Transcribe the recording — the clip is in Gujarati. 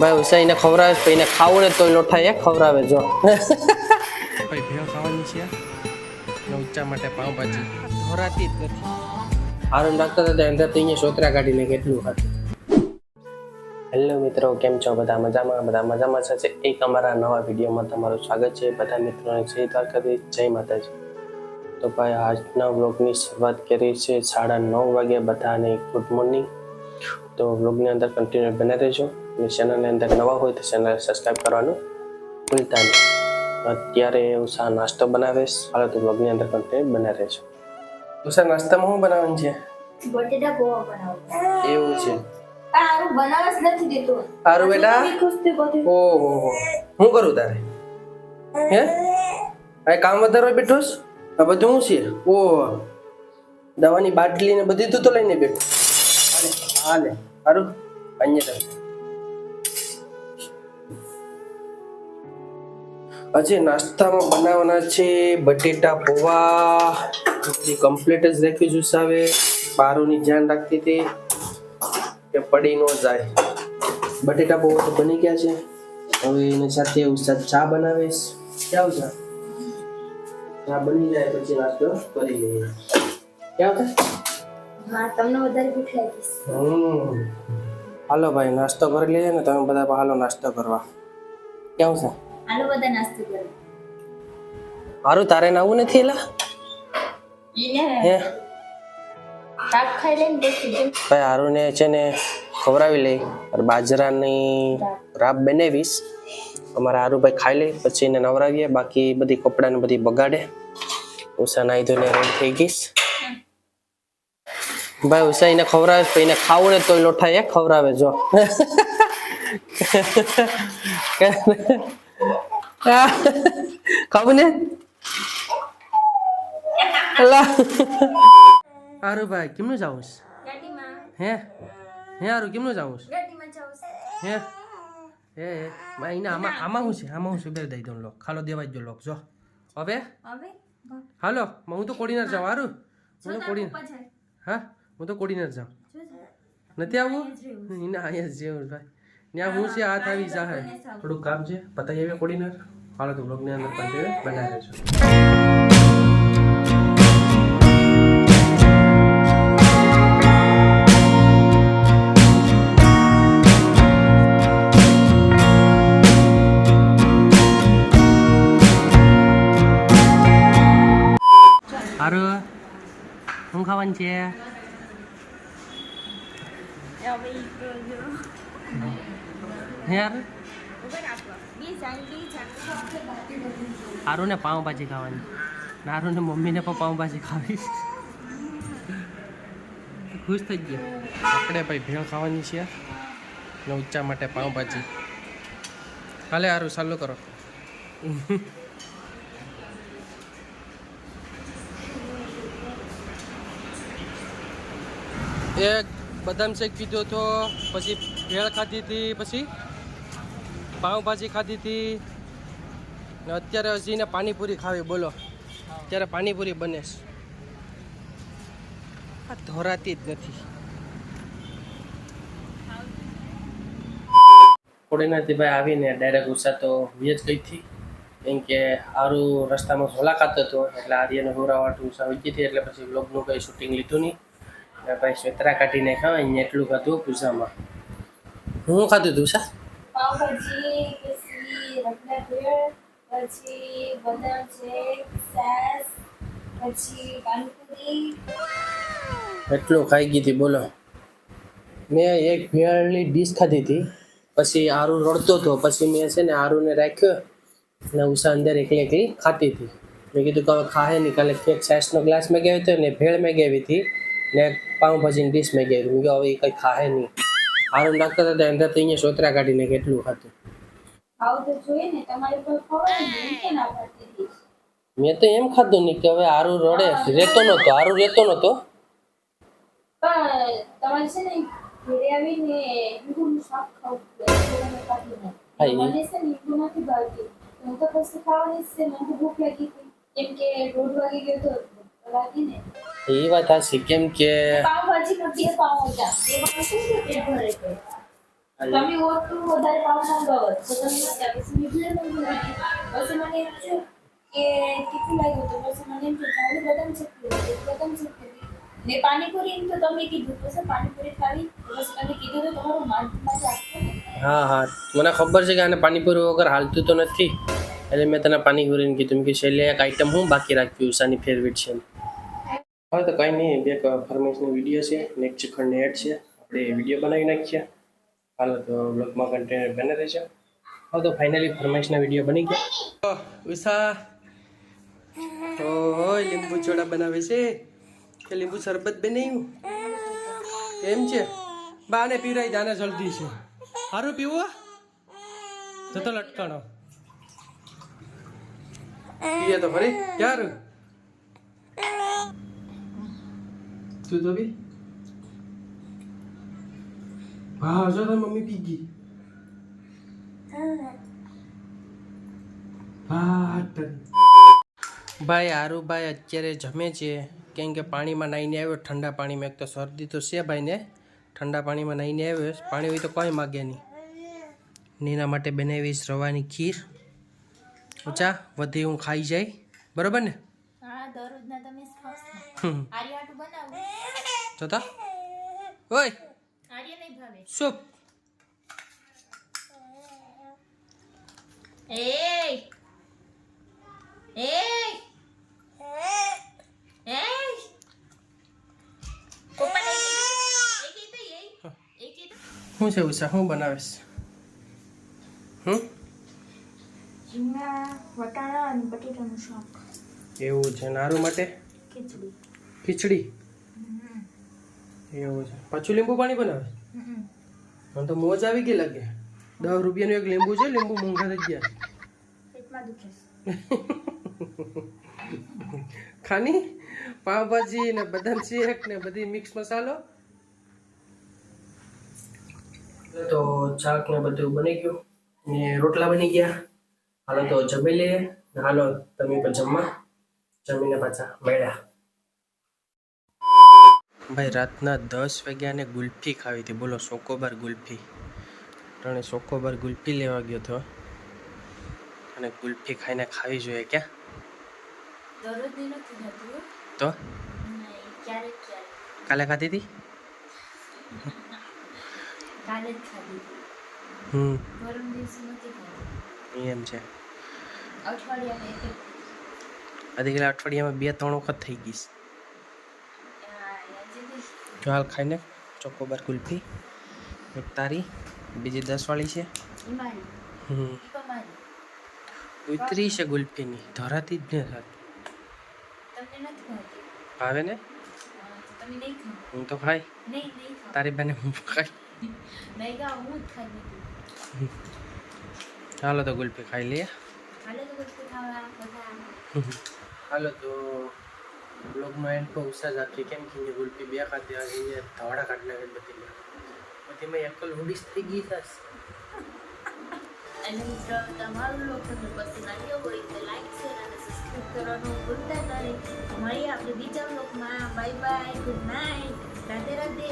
ભાઈ ઉસાઈને ખવડાવે તો એને ખાવું ને તો લોઠા એ ખવડાવે જો. ભાઈ ભેળ ખાવાની છે? ને ઉચ્ચા માટે પાવભાજી. ધોરાતી જ નથી. હારું ડાક્ટર હતા અંદર તો અહીંયા સોતરા કાઢીને કેટલું ખાતું હેલો મિત્રો કેમ છો? બધા મજામાં? બધા મજામાં છે? એક અમારા નવા વિડીયોમાં તમારું સ્વાગત છે. બધા મિત્રોને જય દ્વારકાધીશ જય માતાજી. તો ભાઈ આજના વ્લોગની શરૂઆત કરી છે સાડા નવ વાગે બધાને ગુડ મોર્નિંગ. તો વ્લોગની અંદર કન્ટિન્યુ બને રહેજો. અને ચેનલની અંદર નવા હોય તો ચેનલ સબસ્ક્રાઈબ કરવાનું ભૂલતા નહીં. અત્યારે ઉષા નાસ્તો બનાવીશ હાલો તો બ્લોગની અંદર કન્ટિન્યુ બને રહેજો. ઉષા નાસ્તામાં શું બનાવવાનું છે? બટેટા પૌવા બનાવું. એવું છે. આરું બનાવવા નથી દેતો. બેટા? ઓહો હું કરું તારે? હે? આ કામ વધારો બેઠો છે? આ બધું શું છે? ઓહો દવાની બાટલી ને બધી તું તો લઈને બેઠો. હાલે હાલે. સારું અહીંયા આજે નાસ્તામાં બનાવવાના છે બટેટા પૌવા. બધી કમ્પ્લીટ જ રાખ્યું જ્યુસ આવે પારોની ધ્યાન રાખતી હતી કે પડી ન જાય. બટેટા પૌવા તો બની ગયા છે. હવે એની સાથે ઉસ્તાદ ચા બનાવીશ. છે ક્યાં ચા ચા બની જાય પછી નાસ્તો કરી. લઈએ. ક્યાં હા તમને વધારે ભૂખ લાગી. હમ. હાલો ભાઈ નાસ્તો કરી લઈએ ને તમે બધા હાલો નાસ્તો કરવા. કેવું છે આલો બધા નાસ્તો કરો. મારું તારે નાવું નથી એલા? ઈને હે? શાક ખાઈ લે ને ભાઈ હારુને છે ને ખવડાવી લઈ. અને બાજરાની રાબ બનાવીશ. અમારા હારુભાઈ ખાઈ લે પછી એને નવરાવીએ. બાકી બધી કપડાને બધી બગાડે. ઉષા નાઈ ધોઈને રેડી થઈ ગઈશ. ભાઈ ઉષા એને ખવડાવે તો એને ખાવું ને તોય લોઠા એ ખવડાવે જો. ખાવું ને અલા હારું ભાઈ કેમનું જાવું હે હે હારું કેમનું જાવું. હે હે હે માં એને આમાં આમાં શું છે આમાં હું છે બે દઈ દઉં લોક ખાલો દેવા જ જો લોક જો હવે હવે હાલો માં હું તો કોડીનાર જાઉં હારું હું તો કોડીનાર હા હું તો કોડીનાર જાઉં નથી આવું એના અહીંયા જેવું ભાઈ ત્યાં હું છે હાથ આવી જાહે. થોડુંક કામ છે પતાવી આવે કોડીનાર હાલો તો બ્લોગની અંદર પણ બનાવી રહેજો હારું શું ખાવાનું છે? યાર? ને પાઉંભાજી ખાવાની. નારું ને મમ્મીને પણ પાઉંભાજી ખાવી. ખુશ થઈ ગયા. આપણે ભાઈ ભેળ ખાવાની છે. ને ઉચ્ચા માટે પાઉંભાજી. હાલે સારું ચાલુ કરો. એક બદામ શેક પીધો હતો પછી ભેળ ખાધી હતી પછી? પાઉંભાજી ખાધી હતી ને અત્યારે હજીને પાણીપુરી ખાવી, બોલો. અત્યારે પાણીપુરી બને આ ધોરાતી જ નથી. કોડીનાથી ભાઈ આવીને ડાયરેક્ટ ગુસ્સા તો વીજ ગઈ હતી. કેમ કે આરું રસ્તામાં ઝોલા ખાતો હતો, એટલે આર્યને હોરાવાટ ઉષા વહી હતી, એટલે પછી બ્લોગનું કંઈ શૂટિંગ લીધું નહીં. અને ભાઈ સ્વેતરા કાઢીને ખાવા, અહીંયા એટલું ખાધું પૂજામાં. હું ખાધું તું ઉષા? એટલું ખાઈ ગઈ હતી, બોલો. મેં એક ભેળની ડીશ ખાધી હતી. પછી આરુ રડતો હતો પછી મેં છે ને આરુને રાખ્યો ને ઉષા અંદર એકલી એકલી ખાતી હતી. મેં કીધું કે હવે ખાહે નહીં, કાલે કેક સાઈસનો ગ્લાસ મેં ગયો હતો ને ભેળ મેં ગેવી હતી ને પાઉંભાજીની ડીશ મેં ગેવી મેં હવે એ કંઈ ખાહે નહીં. આરું નાખતા હતા અંદર તો અહીંયા સોતરા કાઢીને કેટલું ખાતું. ખાવું તો જોઈએ ને તમારે કોઈ ખવાય ને કે ના પાડતી મેં તો એમ ખાધું નહીં કે હવે આરું રડે. રહેતો નતો આરું રહેતો નતો તમારે છે ને ઘરે આવીને ઈંડુનું શાક ખાવું પડે. એટલે મેં ખાધું નહીં. હા, એ- મને છે ને નથી ભાવતી. હું તો પછી ખાવાની છે મને ભૂખ લાગી હતી. કેમ કે દોઢ વાગી ગયો તો એ વાત હાચી કેમ કે પાવભાજી માં બે પાવ હતા એમાં શું છે પેટ ભરે છે તમે ઓટલું વધારે પાવ મંગાવો તો તમે નથી આપી પછી મેં ભીડ મંગાવી પછી મને એમ થયું કે કેટલું લાગ્યું તો પછી મને એમ થયું ચાલો બદામ શેકી બદામ શેકી ને પાણીપુરી એમ તો તમે કીધું પછી પાણીપુરી ખાવી તો પછી તમે કીધું તો તમારું માન માટે આપવું ને હા હા મને ખબર છે કે આને પાણીપુરી વગર હાલતું તો નથી એટલે મેં તને પાણીપુરીને કીધું મેં કે છેલ્લે એક આઈટમ હું બાકી રાખ્યું ઉષાની ફેવરેટ છે હવે તો કંઈ નહીં, બે ફરમેશની વીડિયો છે ને એક એડ છે. આપણે વીડિયો બનાવી નાખીએ. હાલ, તો બ્લોગમાં કન્ટેન્ટ બને રહેશે હવે તો ફાઇનલી ફરમાઈશના વીડિયો બની ગયા. ઉષા ઓય, લીંબુ ચોડા બનાવે છે. કે લીંબુ શરબત બનાવ્યું એમ છે? બાને પીવરાઈ દાને જલ્દી છે. સારું પીવું? જતો લટકાણો. પીએ તો ફરી. ક્યારે તું તો બી હા જો તારી મમ્મી પી ગઈ ભાઈ આરુભાઈ અત્યારે જમે છે. કેમ કે પાણીમાં નાહીને આવ્યો, ઠંડા પાણીમાં. એક તો શરદી તો છે ભાઈને. ઠંડા પાણીમાં નાહીને આવ્યો. પાણી હોય તો કોઈ માગે નહીં. નીના માટે બનાવીશ રવાની ખીર. ઓછા વધી હું ખાઈ જાય. બરાબર ને? દરરોજના તમે આર્ય હાટું બનાવું. જોતા? ઓય! આર્ય નહીં ભાવે. શું? છે ઉષા? શું બનાવીશ? હમ? વટાણા અને બટેટાનું શાક. એવું છે. નારું માટે? ખીચડી. એવું છે. પાછું લીંબુ પાણી બનાવે? મને તો મોજ આવી ગઈ લાગે. દસ રૂપિયાનું એક લીંબુ છે લીંબુ મોંઘા થઈ ગયા. ખાની? પાવભાજી ને બદામ શેક ને બધી મિક્સ મસાલો? તો શાક ને બધું બની ગયું. ને રોટલા બની ગયા. હાલો તો જમી લઈએ. હાલો તમે પણ જમવા. જમીને પાછા મળ્યા. ભાઈ રાતના દસ વાગ્યા ને ગુલ્ફી ખાવી હતી. બોલો ચોકોબાર ગુલ્ફી. ત્રણે ચોકોબાર ગુલ્ફી લેવા ગયો હતો. અને ગુલ્ફી ખાઈને ખાવી જોઈએ ક્યાં? તો? કાલે ખાધી હતી? કાલે જ ખાધી હમ. એમ છે. એક અઠવાડિયામાં બે ત્રણ વખત થઈ ગઈ છે. જો હાલ ખાઈને ચોકોબાર કુલ્ફી એક તારી બીજી દસ વાળી છે ઉતરી છે ગુલ્ફીની ધરાતી જ ને રાત. તમને નથી ખાતી ભાવે ને? હા, તો ખાઈ. તારી બેને હું ખાઈ. ચાલો તો ગુલ્ફી ખાઈ લઈએ. હાલે તો બ્લોગમાં એન્ડ પર ઉત્સાહ રાખી કેમ કે ગુલ્ફી બે ખાતે અહીંયા ધવાડા કાઢી નાખે બધી બધી મેં એકલ હુડીસ થઈ ગઈ થાસ અને મિત્રો તમારું લોક તમને પસંદ આવ્યો હોય તો લાઈક શેર અને સબસ્ક્રાઈબ કરવાનું ભૂલતા નહીં. મળીએ આપણે બીજા બ્લોગમાં. Bye bye good night Radhe Radhe.